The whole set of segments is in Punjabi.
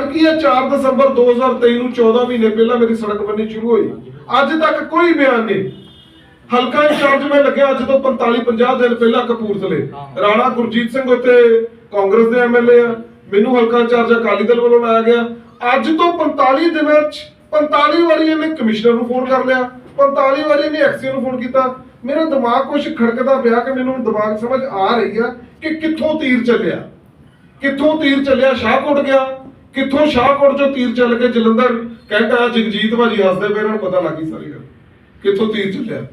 ਕਾਰਨ ਕੀ ਹੈ। 4 ਦਸੰਬਰ 2023 ਨੂੰ 14 ਮਹੀਨੇ ਪਹਿਲਾਂ ਮੇਰੀ ਸੜਕ ਬੰਨੀ ਸ਼ੁਰੂ ਹੋਈ। ਅੱਜ ਤੱਕ ਕੋਈ ਬਿਆਨ ਨਹੀਂ। ਹਲਕਾ ਇੰਚਾਰਜ ਮੈਂ ਲੱਗਿਆ ਅੱਜ ਤੋਂ 45 50 ਦਿਨ ਪਹਿਲਾਂ ਕਪੂਰਥਲੇ। ਰਾਣਾ ਗੁਰਜੀਤ ਸਿੰਘ ਉੱਤੇ ਕਾਂਗਰਸ ਦੇ ਐਮਐਲਏ ਆ। ਮੈਨੂੰ ਹਲਕਾ ਇੰਚਾਰਜ ਅਕਾਲੀ ਦਲ ਵੱਲੋਂ ਲਾਇਆ ਗਿਆ। ਅੱਜ ਤੋਂ 45 ਦਿਨਾਂ ਚ 45 ਵਾਰੀ ਇਹਨੇ ਕਮਿਸ਼ਨਰ ਨੂੰ ਫੋਨ ਕਰ ਲਿਆ। 45 ਵਾਰੀ ਇਹਨੇ ਐਕਸੀਅਨ ਨੂੰ ਫੋਨ ਕੀਤਾ। ਮੇਰਾ ਦਿਮਾਗ ਕੁਝ ਖੜਕਦਾ ਪਿਆ ਕਿ ਮੈਨੂੰ ਦਿਮਾਗ ਸਮਝ ਆ ਰਹੀ ਆ ਕਿ ਕਿੱਥੋਂ ਤੀਰ ਚੱਲਿਆ। ਕਿੱਥੋਂ ਤੀਰ ਚੱਲਿਆ? ਸ਼ਾਹਕੋਟ ਗਿਆ। ਕਿੱਥੋਂ ਸ਼ਾਹਕੋਟ ਚੋਂ ਤੀਰ ਚੱਲ ਕੇ ਜਲੰਧਰ ਕਹਿੰਦਾ ਜਗਜੀਤ ਭਾਜੀ ਹੱਸਦੇ ਪਏ ਇਹਨਾਂ ਨੂੰ ਪਤਾ ਲੱਗੀ ਸਾਰੀ ਗੱਲ। ਕਿੱਥੋਂ ਤੀਰ ਚੱਲਿਆ?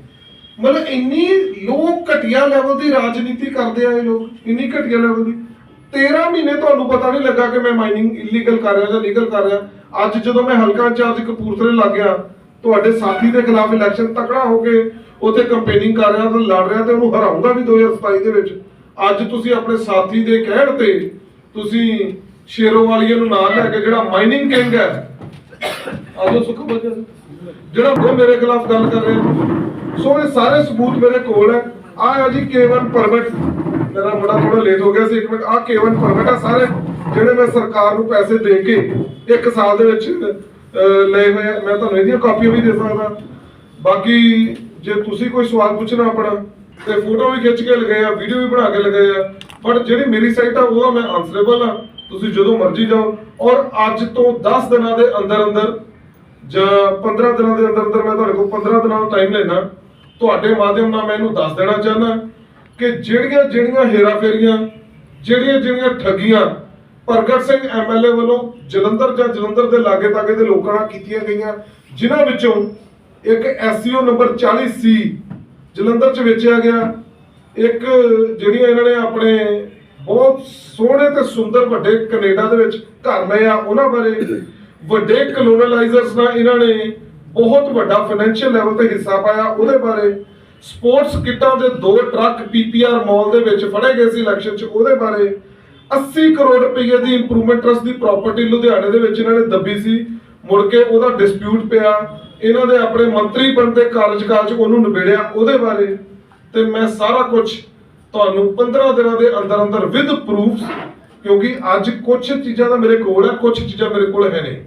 ਮਤਲਬ ਇੰਨੀ ਲੋਕ ਘਟੀਆ ਲੈਵਲ ਦੀ ਰਾਜਨੀਤੀ ਕਰਦੇ ਆ ਲੋਕ, ਇੰਨੀ ਘਟੀਆ ਲੈਵਲ ਦੀ। 13 ਮਹੀਨੇ ਤੁਹਾਨੂੰ ਪਤਾ ਨਹੀਂ ਲੱਗਾ ਕਿ ਮੈਂ ਮਾਈਨਿੰਗ ਇਲੀਗਲ ਕਰ ਰਿਹਾ ਜਾਂ ਲੀਗਲ ਕਰ ਰਿਹਾ। ਅੱਜ ਜਦੋਂ ਮੈਂ ਹਲਕਾ ਇੰਚਾਰਜ ਕਪੂਰਥਲੇ ਲੱਗ ਗਿਆ, ਤੁਹਾਡੇ ਸਾਥੀ ਦੇ ਖਿਲਾਫ ਇਲੈਕਸ਼ਨ ਤਕੜਾ ਹੋ ਕੇ ਉੱਥੇ ਕੰਪੇਨਿੰਗ ਕਰ ਰਿਹਾ ਤੇ ਲੜ ਰਿਹਾ ਤੇ ਉਹਨੂੰ ਹਰਾਉਂਦਾ ਵੀ 2027 ਦੇ ਵਿੱਚ। ਅੱਜ ਤੁਸੀਂ ਆਪਣੇ ਸਾਥੀ ਦੇ ਕਹਿਣ ਤੇ ਤੁਸੀਂ ਸ਼ੇਰੋਵਾਲੀਏ ਨੂੰ ਨਾਲ ਲੈ ਕੇ ਜਿਹੜਾ ਮਾਈਨਿੰਗ ਕਿੰਗ ਹੈ। ਆਜੋ ਸੁਖ ਜਿਹੜਾ ਉਹ ਮੇਰੇ ਖਿਲਾਫ ਗੱਲ ਕਰ ਰਿਹਾ। ਸੋ ਇਹ ਸਾਰੇ ਸਬੂਤ ਮੇਰੇ ਕੋਲ ਹੈ। ਆ ਹੈ ਜੀ K1 ਪਰਮਿਟ ਮੇਰਾ ਬੜਾ ਥੋੜਾ ਲੇਟ ਹੋ ਗਿਆ ਸੀ, ਇੱਕ ਮਿੰਟ। ਆ K1 ਪਰਮਿਟ ਆ ਸਾਰੇ, ਜਿਹੜੇ ਮੈਂ ਸਰਕਾਰ ਨੂੰ ਪੈਸੇ ਦੇ ਕੇ ਇੱਕ ਸਾਲ ਦੇ ਵਿੱਚ ਲਏ ਹੋਏ ਮੈਂ ਤੁਹਾਨੂੰ ਇਹਦੀਆਂ ਕਾਪੀਆਂ ਵੀ ਦੇ ਸਕਦਾ। ਬਾਕੀ ਜੇ ਤੁਸੀਂ ਕੋਈ ਸਵਾਲ ਪੁੱਛਣਾ ਆਪਣਾ, ਤੇ ਫੋਟੋ ਵੀ ਖਿੱਚ ਕੇ ਲਗਾਏ ਵੀਡੀਓ ਵੀ ਬਣਾ ਕੇ ਲਗਾਏ ਆ। ਬਟ ਜਿਹੜੀ ਮੇਰੀ ਸਾਈਟ ਆ ਉਹਦਾ ਮੈਂ ਆਨਸਰੇਬਲ ਆ। ਤੁਸੀਂ ਜਦੋਂ ਮਰਜ਼ੀ ਜਾਓ। ਔਰ ਅੱਜ ਤੋਂ 10 ਦਿਨਾਂ ਦੇ ਅੰਦਰ ਅੰਦਰ ਜਾਂ 15 ਦਿਨਾਂ ਦੇ ਅੰਦਰ ਅੰਦਰ ਮੈਂ ਤੁਹਾਡੇ ਕੋਲ 15 ਦਿਨਾਂ ਦਾ ਟਾਈਮ ਲੈਣਾ ਤੁਹਾਡੇ ਮਾਧਿਅਮ ਨਾਲ ਮੈਂ ਇਹਨੂੰ ਦੱਸ ਦੇਣਾ ਚਾਹੁੰਦਾ ਕਿ ਜਿਹੜੀਆਂ ਜਿਹੜੀਆਂ ਹੇਰਾਫੇਰੀਆਂ ਜਿਹੜੀਆਂ ਜਿਹੜੀਆਂ ਠੱਗੀਆਂ ਪ੍ਰਗਟ ਸਿੰਘ ਐਮਐਲਏ ਵੱਲੋਂ ਜਲੰਧਰ ਜਾਂ ਜਲੰਧਰ ਦੇ ਲਾਗੇ ਤਾਗੇ ਦੇ ਲੋਕਾਂ ਨਾਲ ਕੀਤੀਆਂ ਗਈਆਂ, ਜਿਨ੍ਹਾਂ ਵਿੱਚੋਂ ਇੱਕ ਐਸਸੀਓ ਨੰਬਰ 40 ਸੀ ਜਲੰਧਰ ਚ ਵੇਚਿਆ ਗਿਆ। ਇੱਕ ਜਿਹੜੀਆਂ ਇਹਨਾਂ ਨੇ ਆਪਣੇ ਬਹੁਤ ਸੋਹਣੇ ਤੇ ਸੁੰਦਰ ਵੱਡੇ ਕੈਨੇਡਾ ਦੇ ਵਿੱਚ ਘਰ ਲਏ ਆ ਉਹਨਾਂ ਬਾਰੇ। ਵੱਡੇ ਕਲੋਨਲਾਈਜ਼ਰਸ ਨਾਲ ਇਹਨਾਂ ਨੇ ਬਹੁਤ ਵੱਡਾ ਫਾਈਨੈਂਸ਼ੀਅਲ ਲੈਵਲ ਤੇ ਹਿੱਸਾ ਪਾਇਆ। ਉਹਦੇ ਬਾਰੇ ਸਪੋਰਟਸ ਕਿੱਟਾਂ ਦੇ ਦੋ ਟਰੱਕ ਪੀਪੀਆਰ ਮਾਲ ਦੇ ਵਿੱਚ ਫੜੇ ਗਏ ਸੀ ਇਲੈਕਸ਼ਨ 'ਚ। ਉਹਦੇ ਬਾਰੇ 80 ਕਰੋੜ ਰੁਪਏ ਦੀ ਇੰਪਰੂਵਮੈਂਟ ਟਰਸਟ ਦੀ ਪ੍ਰਾਪਰਟੀ ਲੁਧਿਆਣੇ ਦੇ ਵਿੱਚ ਇਹਨਾਂ ਨੇ ਦੱਬੀ ਸੀ। ਮੁੜ ਕੇ ਉਹਦਾ ਡਿਸਪਿਊਟ ਪਿਆ। ਇਹਨਾਂ ਦੇ ਆਪਣੇ ਮੰਤਰੀ ਬਣਦੇ ਕਾਰਜਕਾਲ 'ਚ ਉਹਨੂੰ ਨਿਬੇੜਿਆ। ਉਹਦੇ ਬਾਰੇ ਤੇ ਮੈਂ ਸਾਰਾ ਕੁਝ ਤੁਹਾਨੂੰ 15 ਦਿਨਾਂ ਦੇ ਅੰਦਰ ਅੰਦਰ ਵਿਦ ਪ੍ਰੂਫਸ ਕਿਉਂਕਿ ਅੱਜ ਕੁਝ ਚੀਜ਼ਾਂ ਦਾ ਮੇਰੇ ਕੋਲ ਹੈ ਕੁਝ ਚੀਜ਼ਾਂ ਮੇਰੇ ਕੋਲ ਹੈ ਨਹੀਂ।